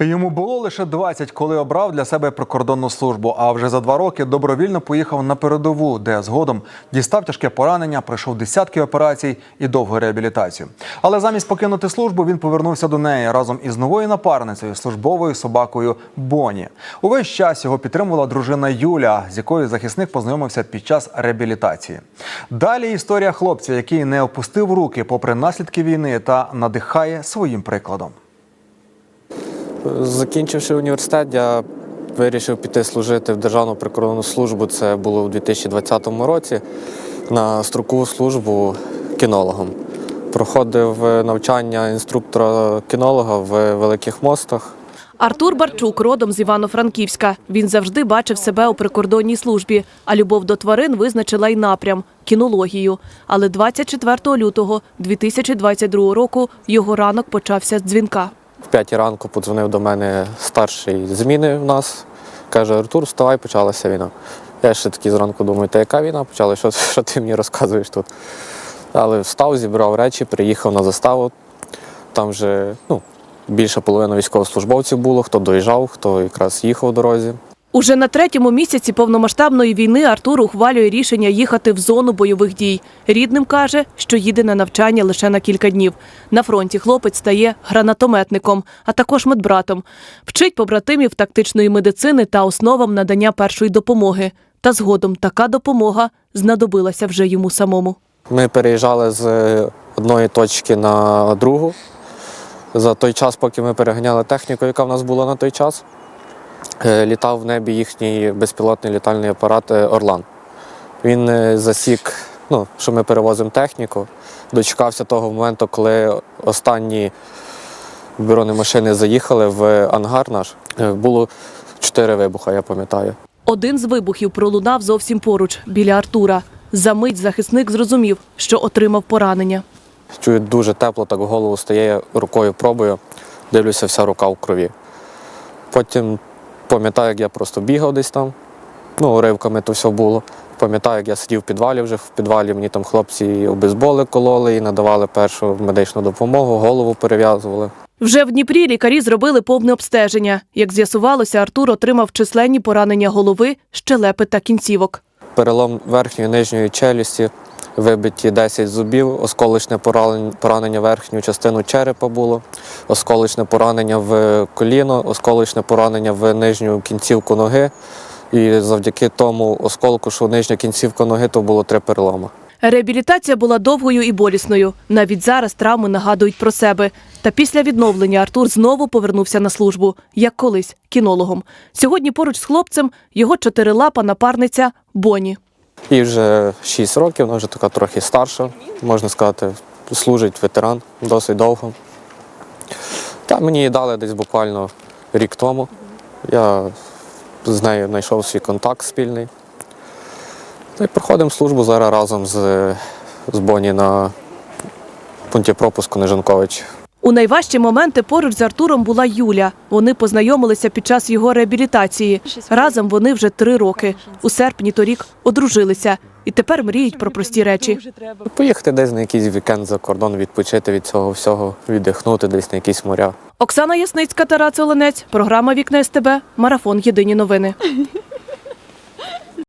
Йому було лише 20, коли обрав для себе прикордонну службу. А вже за два роки добровільно поїхав на передову, де згодом дістав тяжке поранення, пройшов десятки операцій і довгу реабілітацію. Але замість покинути службу він повернувся до неї разом із новою напарницею, службовою собакою Боні. Увесь час його підтримувала дружина Юля, з якою захисник познайомився під час реабілітації. Далі історія хлопця, який не опустив руки попри наслідки війни та надихає своїм прикладом. Закінчивши університет, я вирішив піти служити в Державну прикордонну службу. Це було у 2020 році на строкову службу кінологом. Проходив навчання інструктора кінолога в Великих Мостах. Артур Барчук родом з Івано-Франківська. Він завжди бачив себе у прикордонній службі, а любов до тварин визначила й напрям кінологію. Але 24 лютого 2022 року його ранок почався з дзвінка. В п'ятій ранку подзвонив до мене старший зміни в нас. Каже: Артур, вставай, почалася війна. Я ще таки зранку думаю, та яка війна почала? Що, що ти мені розказуєш тут? Але встав, зібрав речі, приїхав на заставу. Там вже ну, більша половина військовослужбовців було, хто доїжджав, хто якраз їхав у дорозі. Уже на третьому місяці повномасштабної війни Артур ухвалює рішення їхати в зону бойових дій. Рідним каже, що їде на навчання лише на кілька днів. На фронті хлопець стає гранатометником, а також медбратом. Вчить побратимів тактичної медицини та основам надання першої допомоги. Та згодом така допомога знадобилася вже йому самому. Ми переїжджали з одної точки на другу. За той час, поки ми переганяли техніку, яка в нас була на той час, е, літав в небі їхній безпілотний літальний апарат е, Орлан. Він е, засік, ну, що ми перевозимо техніку, дочекався того моменту, коли останні бронемашини заїхали в ангар наш. Е, Було чотири вибуха, я пам'ятаю. Один з вибухів пролунав зовсім поруч, біля Артура. Замить захисник зрозумів, що отримав поранення. Чую дуже тепло, так в голову стає, рукою пробую, дивлюся, вся рука в крові. Потім пам'ятаю, як я просто бігав десь там, ну, уривками то все було. Пам'ятаю, як я сидів в підвалі вже в підвалі, мені там хлопці обезболи кололи і надавали першу медичну допомогу, голову перев'язували. Вже в Дніпрі лікарі зробили повне обстеження. Як з'ясувалося, Артур отримав численні поранення голови, щелепи та кінцівок. Перелом верхньої і нижньої челюсті, вибиті 10 зубів, осколочне поран- поранення верхню частину черепа було, осколочне поранення в коліно, осколочне поранення в нижню кінцівку ноги. І завдяки тому осколку, що нижня кінцівка ноги, то було три переломи. Реабілітація була довгою і болісною. Навіть зараз травми нагадують про себе. Та після відновлення Артур знову повернувся на службу, як колись кінологом. Сьогодні поруч з хлопцем його чотирилапа напарниця Боні. І вже 6 років, вона вже така трохи старша, можна сказати, служить ветеран досить довго. Та мені її дали десь буквально рік тому. Я з нею знайшов свій контакт спільний. Та й проходимо службу зараз разом з, з Боні на пункті пропуску Нежанкович. У найважчі моменти поруч з Артуром була Юля. Вони познайомилися під час його реабілітації. Разом вони вже три роки. У серпні торік одружилися і тепер мріють про прості речі. Поїхати десь на якийсь вікенд за кордон, відпочити від цього всього, віддихнути десь на якісь моря. Оксана Ясницька, Тарас Оленець, програма Вікна СТБ, Марафон Єдині новини.